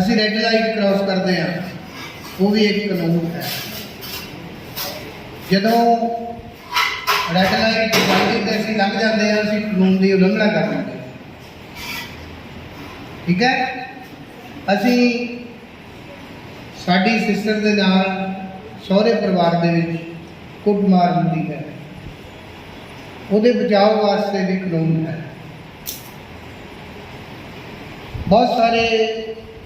ਅਸੀਂ red light cross ਕਰਦੇ ਹਾਂ। ਉਹ ਵੀ ਇੱਕ ਕਾਨੂੰਨ ਹੈ। ਜਦੋਂ ਰੈੱਡ ਲਾਈਟ ਜਾਂਦੀ ਤੇ ਅਸੀਂ ਲੰਘ ਜਾਂਦੇ ਹਾਂ, ਅਸੀਂ ਕਾਨੂੰਨ ਦੀ ਉਲੰਘਣਾ ਕਰ ਦਿੰਦੇ ਹਾਂ। ਠੀਕ ਹੈ? ਅਸੀਂ ਸਾਡੀ ਸਿਸਟਰ ਦੇ ਨਾਲ, ਸਹੁਰੇ ਪਰਿਵਾਰ ਦੇ ਵਿੱਚ ਕੁੱਟਮਾਰ ਹੁੰਦੀ ਹੈ। ਉਹਦੇ ਬਚਾਅ ਵਾਸਤੇ ਵੀ ਕਾਨੂੰਨ ਹੈ। ਬਹੁਤ ਸਾਰੇ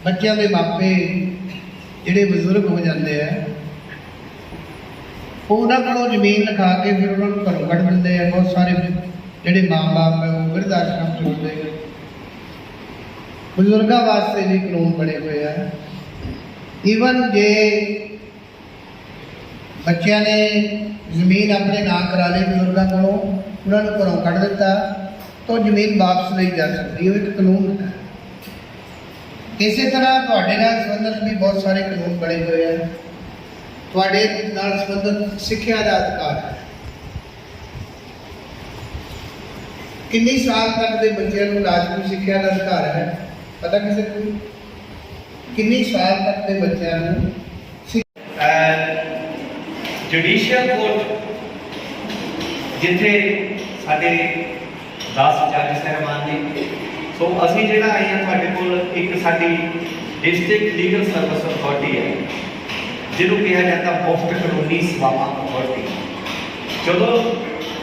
ਬੱਚਿਆਂ ਦੇ ਮਾਪੇ ਜਿਹੜੇ ਬਜ਼ੁਰਗ ਹੋ ਜਾਂਦੇ ਆ ਉਹ ਉਹਨਾਂ ਕੋਲੋਂ ਜ਼ਮੀਨ ਲਿਖਾ ਕੇ ਫਿਰ ਉਹਨਾਂ ਨੂੰ ਘਰੋਂ ਕੱਢ ਦਿੰਦੇ ਆ। ਬਹੁਤ ਸਾਰੇ ਜਿਹੜੇ ਮਾਂ-ਬਾਪ ਹੈ ਉਹ ਬਿਰਧ ਆਸ਼ਰਮ ਛੋੜਦੇ ਆ। ਬਜ਼ੁਰਗਾਂ ਵਾਸਤੇ ਵੀ ਕਾਨੂੰਨ ਬਣੇ ਹੋਏ ਆ। ਈਵਨ ਜੇ ਬੱਚਿਆਂ ਨੇ ਜ਼ਮੀਨ ਆਪਣੇ ਨਾਂ ਕਰਾ ਲਈ ਬਜ਼ੁਰਗਾਂ ਕੋਲੋਂ, ਉਹਨਾਂ ਨੂੰ ਘਰੋਂ ਕੱਢ ਦਿੱਤਾ, ਤਾਂ ਉਹ ਜ਼ਮੀਨ ਵਾਪਸ ਲਈ ਜਾ ਸਕਦੀ ਹੈ ਉਹ ਇੱਕ ਕਾਨੂੰਨ ਹੈ। ਇਸੇ ਤਰ੍ਹਾਂ ਤੁਹਾਡੇ ਨਾਲ ਸੰਬੰਧਿਤ ਵੀ ਬਹੁਤ ਸਾਰੇ ਕਾਨੂੰਨ ਬਣੇ ਹੋਏ ਹਨ ਤੁਹਾਡੇ ਨਾਲ ਸੰਬੰਧਿਤ ਸਿੱਖਿਆ ਦਾ ਅਧਿਕਾਰ ਹੈ। ਕਿੰਨੀ ਸਾਲ ਤੱਕ ਦੇ ਬੱਚਿਆਂ ਨੂੰ ਲਾਜ਼ਮੀ ਸਿੱਖਿਆ ਦਾ ਅਧਿਕਾਰ ਹੈ? ਪਤਾ ਕਿਸੇ ਨੂੰ? ਕਿੰਨੀ ਸਾਲ ਤੱਕ ਦੇ ਬੱਚਿਆਂ ਨੂੰ ਜੁਡੀਸ਼ੀਅਲ ਕੋਰਟ ਜਿੱਥੇ ਸਾਡੇ 10 ਜੱਜ ਸਹਿਬਾਨ ਨੇ ਸੋ ਅਸੀਂ ਜਿਹੜਾ ਆਏ ਹਾਂ ਤੁਹਾਡੇ ਕੋਲ, ਇੱਕ ਸਾਡੀ ਡਿਸਟ੍ਰਿਕਟ ਲੀਗਲ ਸਰਵਿਸ ਅਥਾਰਟੀ ਹੈ, ਜਿਹਨੂੰ ਕਿਹਾ ਜਾਂਦਾ ਮੁਫਤ ਕਾਨੂੰਨੀ ਸੇਵਾਵਾਂ ਅਥਾਰਟੀ ਜਦੋਂ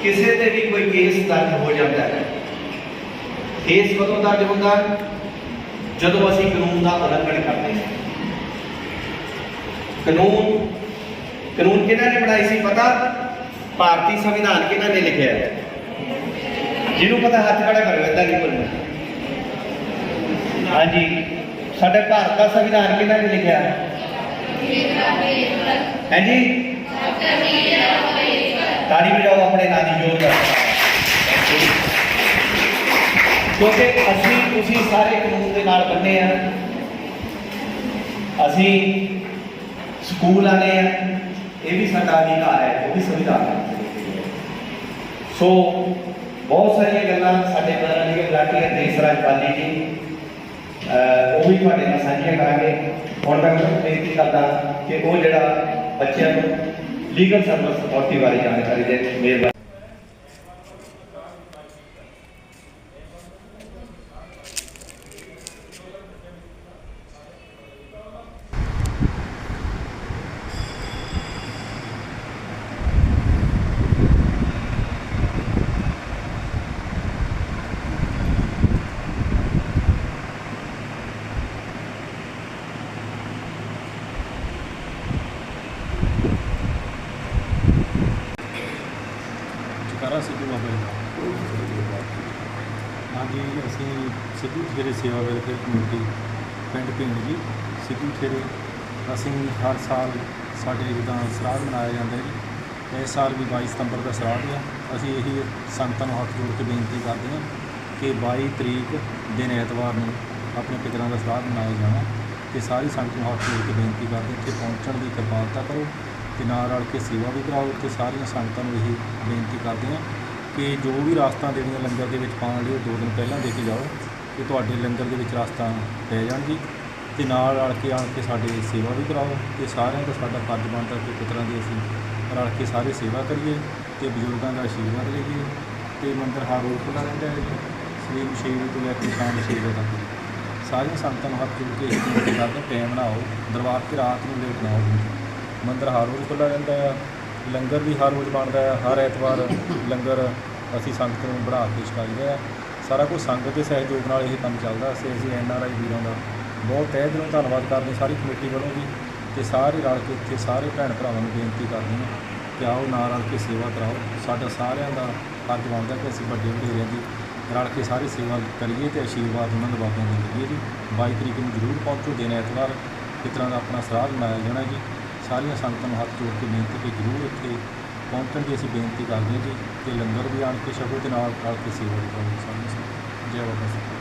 ਕਿਸੇ ਤੇ ਵੀ ਕੋਈ ਕੇਸ ਦਰਜ ਹੋ ਜਾਂਦਾ ਹੈ ਕੇਸ ਕਦੋਂ ਦਰਜ ਹੁੰਦਾ ਜਦੋਂ ਅਸੀਂ ਕਾਨੂੰਨ ਦਾ ਉਲੰਘਣ ਕਰਦੇ ਹਾਂ। ਕਾਨੂੰਨ ਕਾਨੂੰਨ ਕਿਹਨਾਂ ਨੇ ਬਣਾਈ ਸੀ ਪਤਾ? ਭਾਰਤੀ ਸੰਵਿਧਾਨ ਕਿਹਨਾਂ ਨੇ ਲਿਖਿਆ ਹੈ? ਜਿਹਨੂੰ ਪਤਾ ਹੱਥ ਖੜਾ ਕਰੋ ਏਦਾਂ ਨਹੀਂ ਬੋਲਣਾ ਹਾਂਜੀ। ਸਾਡੇ ਭਾਰਤ ਦਾ ਸੰਵਿਧਾਨ ਕਿਹਨਾਂ ਨੇ ਲਿਖਿਆ? ਹੈ ਹਾਂਜੀ। ਤਾੜੀ ਵਜਾਓ ਆਪਣੇ ਨਾਂ ਦੀ, ਜੋਰ ਨਾਲ। ਕਿਉਂਕਿ ਅਸੀਂ, ਤੁਸੀਂ ਸਾਰੇ ਕਾਨੂੰਨ ਦੇ ਨਾਲ ਬੰਨੇ ਆ। ਅਸੀਂ ਸਕੂਲ ਆਨੇ ਆ। ਇਹ ਵੀ ਸਾਡਾ ਅਧਿਕਾਰ ਹੈ, ਉਹ ਵੀ ਸੰਵਿਧਾਨ ਹੈ। ਸੋ, ਬਹੁਤ ਸਾਰੀਆਂ ਗੱਲਾਂ ਸਾਡੇ ਮਾਨਯੋਗ ਬਲਾਟੀ ਦੇਸ਼ ਰਾਜਪਾਲੀ ਜੀ। ਉਹ ਵੀ ਤੁਹਾਡੇ ਨਾਲ ਸਾਂਝੀਆਂ ਕਰਾਂਗੇ। ਹੁਣ ਮੈਂ ਤੁਹਾਨੂੰ ਬੇਨਤੀ ਕਰਦਾ ਕਿ ਉਹ ਜਿਹੜਾ ਬੱਚਿਆਂ ਨੂੰ ਲੀਗਲ ਸਰਵਿਸ ਅਥਾਰਟੀ ਬਾਰੇ ਜਾਣਕਾਰੀ ਦੇ ਮਿਹਰਬਾਨੀ ਚਕਾਰਾ ਸਿੱਧੂ ਬਾਬਾ ਜੀ ਹਾਂਜੀ ਅਸੀਂ ਸਿੱਧੂ ਖੇਰੇ ਸੇਵਾ ਵੈਲਫੇਅਰ ਕਮੇਟੀ ਪਿੰਡ ਪਿੰਡ ਜੀ, ਸਿੱਧੂ ਠੇਰੇ ਅਸੀਂ ਹਰ ਸਾਲ ਸਾਡੇ ਜਿੱਦਾਂ ਸਰਾਧ ਮਨਾਇਆ ਜਾਂਦਾ ਜੀ, ਇਸ ਸਾਲ ਵੀ 22 ਸਤੰਬਰ ਦਾ ਸਰਾਧ ਹੈ ਅਸੀਂ ਇਹੀ ਸੰਗਤਾਂ ਨੂੰ ਹੱਥ ਜੋੜ ਕੇ ਬੇਨਤੀ ਕਰਦੇ ਹਾਂ ਕਿ 22 ਤਰੀਕ ਦਿਨ ਐਤਵਾਰ ਨੂੰ ਆਪਣੇ ਪਿਤਰਾਂ ਦਾ ਸਰਾਧ ਮਨਾਇਆ ਜਾਣਾ ਤੇ ਸਾਰੀ ਸੰਗਤ ਨੂੰ ਹੱਥ ਜੋੜ ਕੇ ਬੇਨਤੀ ਕਰਦੇ ਇੱਥੇ ਪਹੁੰਚਣ ਦੀ ਕਿਰਪਾਲਤਾ ਕਰੋ ਤੇ ਨਾਲ ਰਲ ਕੇ ਸੇਵਾ ਵੀ ਕਰਾਓ ਤੇ ਸਾਰੀਆਂ ਸੰਗਤਾਂ ਨੂੰ ਇਹ ਬੇਨਤੀ ਕਰਦੇ ਹਾਂ ਕਿ ਜੋ ਵੀ ਰਾਸਤਾਂ ਦੇਣੀਆਂ ਲੰਗਰ ਦੇ ਵਿੱਚ ਪਾਉਣ ਲਈ ਉਹ ਦੋ ਦਿਨ ਪਹਿਲਾਂ ਦੇ ਕੇ ਜਾਓ ਕਿ ਤੁਹਾਡੇ ਲੰਗਰ ਦੇ ਵਿੱਚ ਰਾਸਤਾਂ ਪੈ ਜਾਣ ਜੀ ਤੇ ਨਾਲ ਰਲ ਕੇ ਆਣ ਕੇ ਸਾਡੇ ਸੇਵਾ ਵੀ ਕਰਾਓ ਤੇ ਸਾਰਿਆਂ ਦਾ ਸਾਡਾ ਫਰਜ਼ ਬਣਦਾ ਕਿ ਪੁੱਤਰਾਂ ਦੀ ਅਸੀਂ ਰਲ ਕੇ ਸਾਰੇ ਸੇਵਾ ਕਰੀਏ ਤੇ ਬਜ਼ੁਰਗਾਂ ਦਾ ਆਸ਼ੀਰਵਾਦ ਲਈਏ ਤੇ ਮੰਦਰ ਹਰ ਰੋਜ਼ ਖੁੱਲ੍ਹਾ ਰਹਿੰਦਾ ਹੈ ਜੀ। ਸਵੇਰ ਛੇ ਤੋਂ ਲੈ ਕੇ ਸ਼ਾਮ ਛੇ ਵਜੇ ਤੱਕ। ਸਾਰੀਆਂ ਸੰਗਤਾਂ ਨੂੰ ਹੱਥ ਜੋੜ ਕੇ ਇਹ ਬੇਨਤੀ ਕਰਦੇ ਟਾਈਮ ਨਾ ਦਰਬਾਰ ਤੇ ਰਾਤ ਨੂੰ ਲੇਟ ਨਾ ਆਓ। ਮੰਦਰ ਹਰ ਰੋਜ਼ ਖੁੱਲ੍ਹਾ ਰਹਿੰਦਾ ਆ। ਲੰਗਰ ਵੀ ਹਰ ਰੋਜ਼ ਬਣਦਾ ਆ ਹਰ ਐਤਵਾਰ ਲੰਗਰ ਅਸੀਂ ਸੰਗਤ ਨੂੰ ਬਣਾ ਕੇ ਛਕਾਈਦਾ ਆ ਸਾਰਾ ਕੁਝ ਸੰਗਤ ਦੇ ਸਹਿਯੋਗ ਨਾਲ ਇਹ ਕੰਮ ਚੱਲਦਾ, ਅਸੀਂ ਅਸੀਂ ਐਨ ਆਰ ਆਈ ਵੀਰਾਂ ਦਾ ਬਹੁਤ ਤਹਿ ਦਿਲੋਂ ਧੰਨਵਾਦ ਕਰਦੇ ਸਾਰੀ ਕਮੇਟੀ ਵੱਲੋਂ ਵੀ ਤੇ ਸਾਰੇ ਰਲ ਕੇ ਇੱਥੇ ਸਾਰੇ ਭੈਣ ਭਰਾਵਾਂ ਨੂੰ ਬੇਨਤੀ ਕਰਦੇ ਹਾਂ ਕਿ ਆਓ ਨਾਲ ਰਲ ਕੇ ਸੇਵਾ ਕਰਾਓ। ਸਾਡਾ ਸਾਰਿਆਂ ਦਾ ਫਰਜ਼ ਬਣਦਾ ਕਿ ਅਸੀਂ ਵੱਡੇ ਵਡੇਰਿਆਂ ਦੀ ਰਲ ਕੇ ਸਾਰੀ ਸੇਵਾ ਕਰੀਏ ਤੇ ਆਸ਼ੀਰਵਾਦ ਉਹਨਾਂ ਦੇ ਬਾਬਿਆਂ ਦੇ ਲਈਏ ਜੀ 22 ਤਰੀਕ ਨੂੰ ਜ਼ਰੂਰ ਪਹੁੰਚੋ, ਦਿਨ ਐਤਵਾਰ, ਇਸ ਤਰ੍ਹਾਂ ਦਾ ਆਪਣਾ ਸਰਾਧ ਮਨਾਇਆ ਜਾਣਾ ਜੀ। ਸਾਰੀਆਂ ਸੰਗਤਾਂ ਨੂੰ ਹੱਥ ਜੋੜ ਕੇ ਬੇਨਤੀ ਕਿ ਜ਼ਰੂਰ ਇੱਥੇ ਪਹੁੰਚਣ ਦੀ ਅਸੀਂ ਬੇਨਤੀ ਕਰਦੇ ਹਾਂ ਜੀ ਤੇ ਲੰਗਰ ਵੀ ਆਣ ਕੇ ਛਕੋ ਤੇ ਨਾਲ ਰਲ ਕੇ ਸੇਵਾ ਵੀ ਕਰੋ ਸਾਨੂੰ ਸੰਗਤਾਂ ਜੈ ਬਾਬਾ ਜੀ।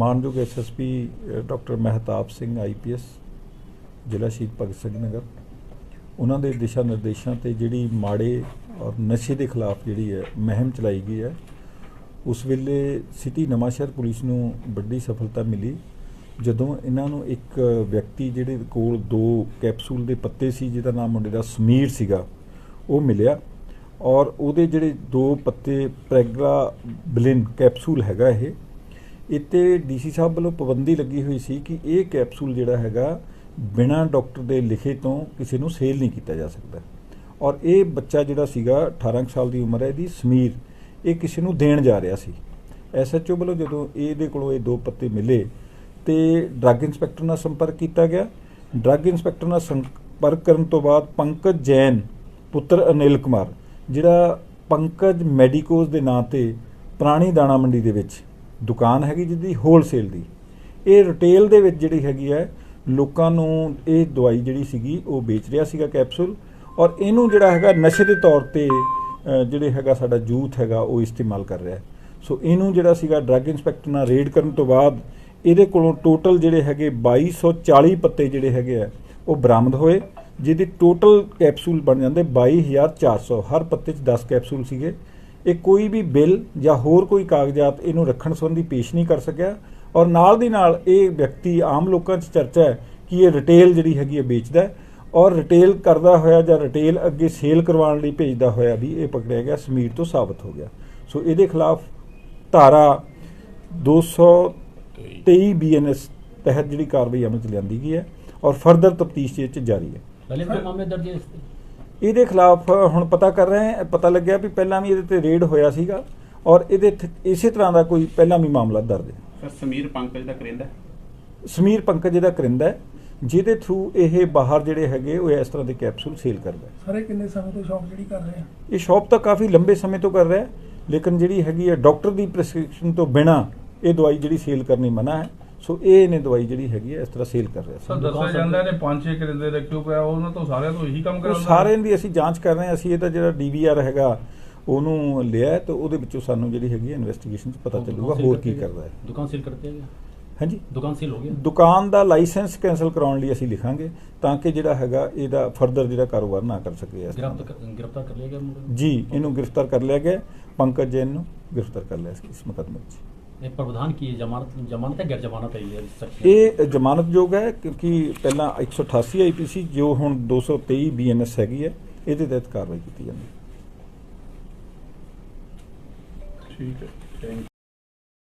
ਮਾਨਯੋਗ SSP doctor Mehtab Singh IPS ਜ਼ਿਲ੍ਹਾ ਸ਼ਹੀਦ ਭਗਤ ਸਿੰਘ ਨਗਰ। ਉਹਨਾਂ ਦੇ ਦਿਸ਼ਾ ਨਿਰਦੇਸ਼ਾਂ ਤੇ ਜਿਹੜੀ ਮਾੜੇ ਔਰ ਨਸ਼ੇ ਦੇ ਖਿਲਾਫ ਜਿਹੜੀ ਹੈ, ਮਹਿਮ ਚਲਾਈ ਗਈ ਹੈ, ਉਸ ਵੇਲੇ ਸਿਟੀ ਨਵਾਂਸ਼ਹਿਰ ਪੁਲਿਸ ਨੂੰ ਵੱਡੀ ਸਫਲਤਾ ਮਿਲੀ। ਜਦੋਂ ਇਹਨਾਂ ਨੂੰ ਇੱਕ ਵਿਅਕਤੀ ਜਿਹੜੇ ਕੋਲ ਦੋ ਕੈਪਸੂਲ ਦੇ ਪੱਤੇ ਸੀ, ਜਿਹਦਾ ਨਾਮ ਮੁੰਡੇ ਦਾ ਸਮੀਰ ਸੀਗਾ, ਉਹ ਮਿਲਿਆ ਔਰ ਉਹਦੇ ਜਿਹੜੇ ਦੋ ਪੱਤੇ ਪ੍ਰੈਗਰਾ ਬਲਿਨ ਕੈਪਸੂਲ ਹੈਗਾ ਇਹ ਇੱਥੇ ਡੀਸੀ ਸਾਹਿਬ ਵੱਲੋਂ ਪਾਬੰਦੀ ਲੱਗੀ ਹੋਈ ਸੀ ਕਿ ਇਹ ਕੈਪਸੂਲ ਜਿਹੜਾ ਹੈਗਾ, ਬਿਨਾਂ ਡਾਕਟਰ ਦੇ ਲਿਖੇ ਤੋਂ ਕਿਸੇ ਨੂੰ ਸੇਲ ਨਹੀਂ ਕੀਤਾ ਜਾ ਸਕਦਾ। ਔਰ ਇਹ ਬੱਚਾ ਜਿਹੜਾ ਸੀਗਾ 18 ਕੁ ਸਾਲ ਦੀ ਉਮਰ ਹੈ, ਇਹਦੀ ਸਮੀਰ, ਇਹ ਕਿਸੇ ਨੂੰ ਦੇਣ ਜਾ ਰਿਹਾ ਸੀ। ਐਸਐਚਓ ਵੱਲੋਂ ਜਦੋਂ ਇਹਦੇ ਕੋਲੋਂ ਇਹ ਦੋ ਪੱਤੇ ਮਿਲੇ, ਤੇ ਡਰੱਗ ਇੰਸਪੈਕਟਰ ਨਾਲ ਸੰਪਰਕ ਕੀਤਾ ਗਿਆ। ਡਰੱਗ ਇੰਸਪੈਕਟਰ ਨਾਲ ਸੰਪਰਕ ਕਰਨ ਤੋਂ ਬਾਅਦ ਪੰਕਜ ਜੈਨ, ਪੁੱਤਰ ਅਨਿਲ ਕੁਮਾਰ, ਜਿਹੜਾ ਪੰਕਜ ਮੈਡੀਕੋਜ਼ ਦੇ ਨਾਂ ਤੇ ਪੁਰਾਣੀ ਦਾਣਾ ਮੰਡੀ ਦੇ ਵਿੱਚ ਦੁਕਾਨ ਹੈਗੀ ਜਿਹਦੀ ਹੋਲਸੇਲ ਦੀ। ਇਹ ਰਿਟੇਲ ਦੇ ਵਿੱਚ ਜਿਹੜੀ ਹੈਗੀ ਹੈ, ਲੋਕਾਂ ਨੂੰ ਇਹ ਦਵਾਈ ਜਿਹੜੀ ਸੀਗੀ, ਉਹ ਵੇਚ ਰਿਹਾ ਸੀਗਾ ਕੈਪਸੂਲ ਔਰ ਇਹਨੂੰ ਜਿਹੜਾ ਹੈਗਾ ਨਸ਼ੇ ਦੇ ਤੌਰ ਤੇ ਜਿਹੜੇ ਹੈਗਾ ਸਾਡਾ ਯੂਥ ਹੈਗਾ, ਉਹ ਇਸਤੇਮਾਲ ਕਰ ਰਿਹਾ ਸੋ ਇਹਨੂੰ ਜਿਹੜਾ ਸੀਗਾ ਡਰੱਗ ਇੰਸਪੈਕਟਰ ਨਾਲ ਰੇਡ ਕਰਨ ਤੋਂ ਬਾਅਦ, ਇਹਦੇ ਕੋਲੋਂ ਟੋਟਲ ਜਿਹੜੇ ਹੈਗੇ 2240 ਪੱਤੇ ਜਿਹੜੇ ਹੈਗੇ ਆ, ਉਹ ਬਰਾਮਦ ਹੋਏ, ਜਿਹਦੇ ਟੋਟਲ ਕੈਪਸੂਲ ਬਣ ਜਾਂਦੇ 22400 ਹਰ ਪੱਤੇ 'ਚ 10 ਕੈਪਸੂਲ ਸੀਗੇ। ਇਹ ਕੋਈ ਵੀ ਬਿੱਲ ਜਾਂ ਹੋਰ ਕੋਈ ਕਾਗਜ਼ਾਤ ਇਹਨੂੰ ਰੱਖਣ ਸੰਬੰਧੀ ਪੇਸ਼ ਨਹੀਂ ਕਰ ਸਕਿਆ ਔਰ ਨਾਲ ਦੀ ਨਾਲ ਇਹ ਵਿਅਕਤੀ ਆਮ ਲੋਕਾਂ 'ਚ ਚਰਚਾ ਹੈ ਕਿ ਇਹ ਰਿਟੇਲ ਜਿਹੜੀ ਹੈਗੀ ਇਹ ਵੇਚਦਾ ਹੈ ਔਰ ਰਿਟੇਲ ਕਰਦਾ ਹੋਇਆ ਜਾਂ ਰਿਟੇਲ ਅੱਗੇ ਸੇਲ ਕਰਵਾਉਣ ਲਈ ਭੇਜਦਾ ਹੋਇਆ ਵੀ ਇਹ ਪਕੜਿਆ ਗਿਆ, ਸਮੀਰ ਤੋਂ ਸਾਬਤ ਹੋ ਗਿਆ। ਸੋ ਇਹਦੇ ਖਿਲਾਫ ਧਾਰਾ 223 ਬੀਐਨਐਸ ਤਹਿਤ ਜਿਹੜੀ ਕਾਰਵਾਈ ਅਮਲ ਚ ਲਿਆਂਦੀ ਗਈ ਹੈ ਔਰ ਫਰਦਰ ਤਫਤੀਸ਼ ਇਹ ਚ ਜਾਰੀ ਹੈ। ਪਹਿਲੇ ਮਾਮਲੇ ਦਰਜ ਹੈ ਇਹਦੇ ਖਿਲਾਫ ਹੁਣ ਪਤਾ ਕਰ ਰਹੇ ਹਾਂ ਪਤਾ ਲੱਗਿਆ ਵੀ ਪਹਿਲਾਂ ਵੀ ਇਹਦੇ ਤੇ ਰੇਡ ਹੋਇਆ ਸੀਗਾ ਔਰ ਇਹਦੇ ਇਸੇ ਤਰ੍ਹਾਂ ਦਾ ਕੋਈ ਪਹਿਲਾਂ ਵੀ ਮਾਮਲਾ ਦਰਜ ਹੈ। ਸਰ ਸਮੀਰ ਪੰਕਜ ਦਾ ਕਰਿੰਦਾ ਸਮੀਰ ਪੰਕਜ ਇਹਦਾ ਕਰਿੰਦਾ ਹੈ ਜਿਹਦੇ ਥਰੂ ਇਹ ਬਾਹਰ ਜਿਹੜੇ ਹੈਗੇ ਉਹ ਇਸ ਤਰ੍ਹਾਂ ਦੇ ਕੈਪਸੂਲ ਸੇਲ ਕਰਦਾ ਹੈ। ਸਾਰੇ ਕਿੰਨੇ ਸਮੇਂ ਤੋਂ ਸ਼ੌਪ ਜਿਹੜੀ ਕਰ ਰਹੇ ਆ? ਇਹ ਸ਼ਾਪ ਤਾਂ ਕਾਫੀ ਲੰਬੇ ਸਮੇਂ ਤੋਂ ਕਰ ਰਿਹਾ ਹੈ ਲੇਕਿਨ ਜਿਹੜੀ ਹੈਗੀ ਹੈ ਡਾਕਟਰ ਦੀ ਪ੍ਰੈਸਕ੍ਰਿਪਸ਼ਨ ਤੋਂ ਬਿਨਾ ਇਹ ਦਵਾਈ ਜਿਹੜੀ ਸੇਲ ਕਰਨੀ ਮਨਾ ਹੈ। ਸੋ ਇਹ ਨੇ ਦਵਾਈ ਜਿਹੜੀ ਹੈਗੀ ਹੈ ਇਸ ਤਰ੍ਹਾਂ ਸੇਲ ਕਰ ਰਿਹਾ ਸੀ। ਦੱਸਿਆ ਜਾਂਦਾ ਨੇ ਪੰਜ ਛੇ ਕਰਿੰਦੇ ਰੱਖਿਓ ਪਿਆ ਉਹਨਾਂ ਤੋਂ ਸਾਰਿਆਂ ਤੋਂ ਇਹੀ ਕੰਮ ਕਰਾਉਂਦਾ। ਸਾਰਿਆਂ ਦੀ ਅਸੀਂ ਜਾਂਚ ਕਰ ਰਹੇ ਹਾਂ ਅਸੀਂ ਇਹਦਾ ਜਿਹੜਾ ਡੀਵੀਆਰ ਹੈਗਾ ਉਹਨੂੰ ਲਿਆ ਤੇ ਉਹਦੇ ਵਿੱਚੋਂ ਸਾਨੂੰ ਜਿਹੜੀ ਹੈਗੀ ਇਨਵੈਸਟੀਗੇਸ਼ਨ 'ਚ ਪਤਾ ਚੱਲੂਗਾ ਹੋਰ ਕੀ ਕਰਦਾ ਹੈ। ਦੁਕਾਨ ਸੀਲ ਕਰਤੇ ਗਿਆ ਹਾਂਜੀ? ਦੁਕਾਨ ਸੀਲ ਹੋ ਗਈ ਦੁਕਾਨ ਦਾ ਲਾਇਸੈਂਸ ਕੈਨਸਲ ਕਰਾਉਣ ਲਈ ਅਸੀਂ ਲਿਖਾਂਗੇ ਤਾਂ ਕਿ ਜਿਹੜਾ ਹੈਗਾ ਇਹਦਾ ਫਰਦਰ ਜਿਹੜਾ ਕਾਰੋਬਾਰ ਨਾ ਕਰ ਸਕੇ ਇਸ ਕਰ ਲਿਆ ਗਿਆ ਜੀ ਇਹਨੂੰ ਗ੍ਰਿਫਤਾਰ ਕਰ ਲਿਆ ਗਿਆ ਪੰਕਜ ਜੈਨ ਨੂੰ ਗ੍ਰਿਫਤਾਰ ਕਰ ਲਿਆ ਇਸ ਮੁਕਦਮੇ 'ਚ ਪ੍ਰਵਧਾਨ ਕੀ ਜਮਾਨਤ ਜਮਾਨਤ ਹੈ ਗੈਰ ਜਮਾਨਤ ਹੈ ਇਹ ਜਮਾਨਤਯੋਗ ਹੈ ਕਿਉਂਕਿ ਪਹਿਲਾਂ 188 ਆਈਪੀਸੀ ਜੋ ਹੁਣ 223 ਬੀਐਨਐਸ ਹੈਗੀ ਹੈ ਇਹਦੇ ਤਹਿਤ ਕਾਰਵਾਈ ਕੀਤੀ ਜਾਂਦੀ ਠੀਕ ਹੈ